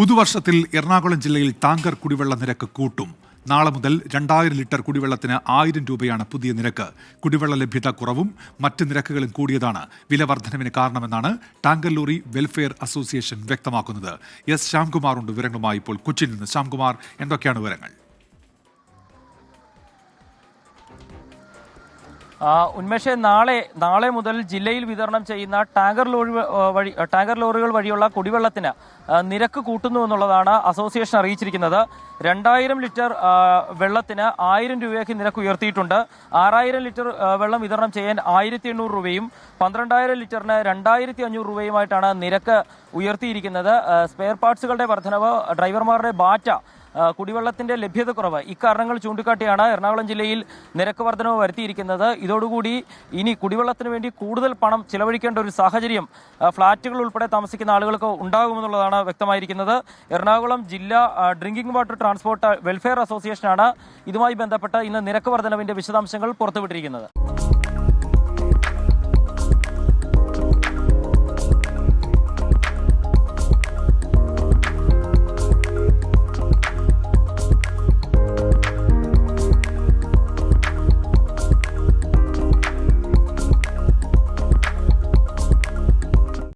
പുതുവർഷത്തിൽ എറണാകുളം ജില്ലയിൽ ടാങ്കർ കുടിവെള്ള നിരക്ക് കൂട്ടും. നാളെ മുതൽ രണ്ടായിരം ലിറ്റർ കുടിവെള്ളത്തിന് ആയിരം രൂപയാണ് പുതിയ നിരക്ക്. കുടിവെള്ള ലഭ്യത കുറവും മറ്റ് നിരക്കുകളും കൂടിയതാണ്. വില വർധനവിന് കാരണമെന്നാണ് ടാങ്കർ ലോറി വെൽഫെയർ അസോസിയേഷൻ വ്യക്തമാക്കുന്നത്. എസ് ശ്യാംകുമാറുണ്ട് വിവരങ്ങളുമായി ഇപ്പോൾ കൊച്ചിയിൽ നിന്ന്. ശ്യാംകുമാർ എന്തൊക്കെയാണ് വിവരങ്ങൾ? ഉന്മേഷ് നാളെ നാളെ മുതൽ ജില്ലയിൽ വിതരണം ചെയ്യുന്ന ടാങ്കർ ലോറി വഴി ടാങ്കർ ലോറികൾ വഴിയുള്ള കുടിവെള്ളത്തിന് നിരക്ക് കൂട്ടുന്നു എന്നുള്ളതാണ് അസോസിയേഷൻ അറിയിച്ചിരിക്കുന്നത്. രണ്ടായിരം ലിറ്റർ വെള്ളത്തിന് ആയിരം രൂപയ്ക്ക് നിരക്ക് ഉയർത്തിയിട്ടുണ്ട്. ആറായിരം ലിറ്റർ വെള്ളം വിതരണം ചെയ്യാൻ ആയിരത്തി എണ്ണൂറ് രൂപയും പന്ത്രണ്ടായിരം ലിറ്ററിന് രണ്ടായിരത്തി അഞ്ഞൂറ് രൂപയുമായിട്ടാണ് നിരക്ക് ഉയർത്തിയിരിക്കുന്നത്. സ്പെയർ പാർട്സുകളുടെ വർധനവ് ഡ്രൈവർമാരുടെ ബാറ്റ കുടിവെള്ളത്തിന്റെ ലഭ്യത കുറവ് ഇക്കാരണങ്ങൾ ചൂണ്ടിക്കാട്ടിയാണ് എറണാകുളം ജില്ലയിൽ നിരക്ക് വർധനവ് വരുത്തിയിരിക്കുന്നത്. ഇതോടുകൂടി ഇനി കുടിവെള്ളത്തിന് വേണ്ടി കൂടുതൽ പണം ചിലവഴിക്കേണ്ട ഒരു സാഹചര്യം ഫ്ളാറ്റുകൾ ഉൾപ്പെടെ താമസിക്കുന്ന ആളുകൾക്ക് ഉണ്ടാകുമെന്നുള്ളതാണ് വ്യക്തമായിരിക്കുന്നത്. എറണാകുളം ജില്ലാ ഡ്രിങ്കിംഗ് വാട്ടർ ട്രാൻസ്പോർട്ട് വെൽഫെയർ അസോസിയേഷനാണ് ഇതുമായി ബന്ധപ്പെട്ട് ഇന്ന് നിരക്ക് വർധനവിന്റെ വിശദാംശങ്ങൾ പുറത്തുവിട്ടിരിക്കുന്നത്.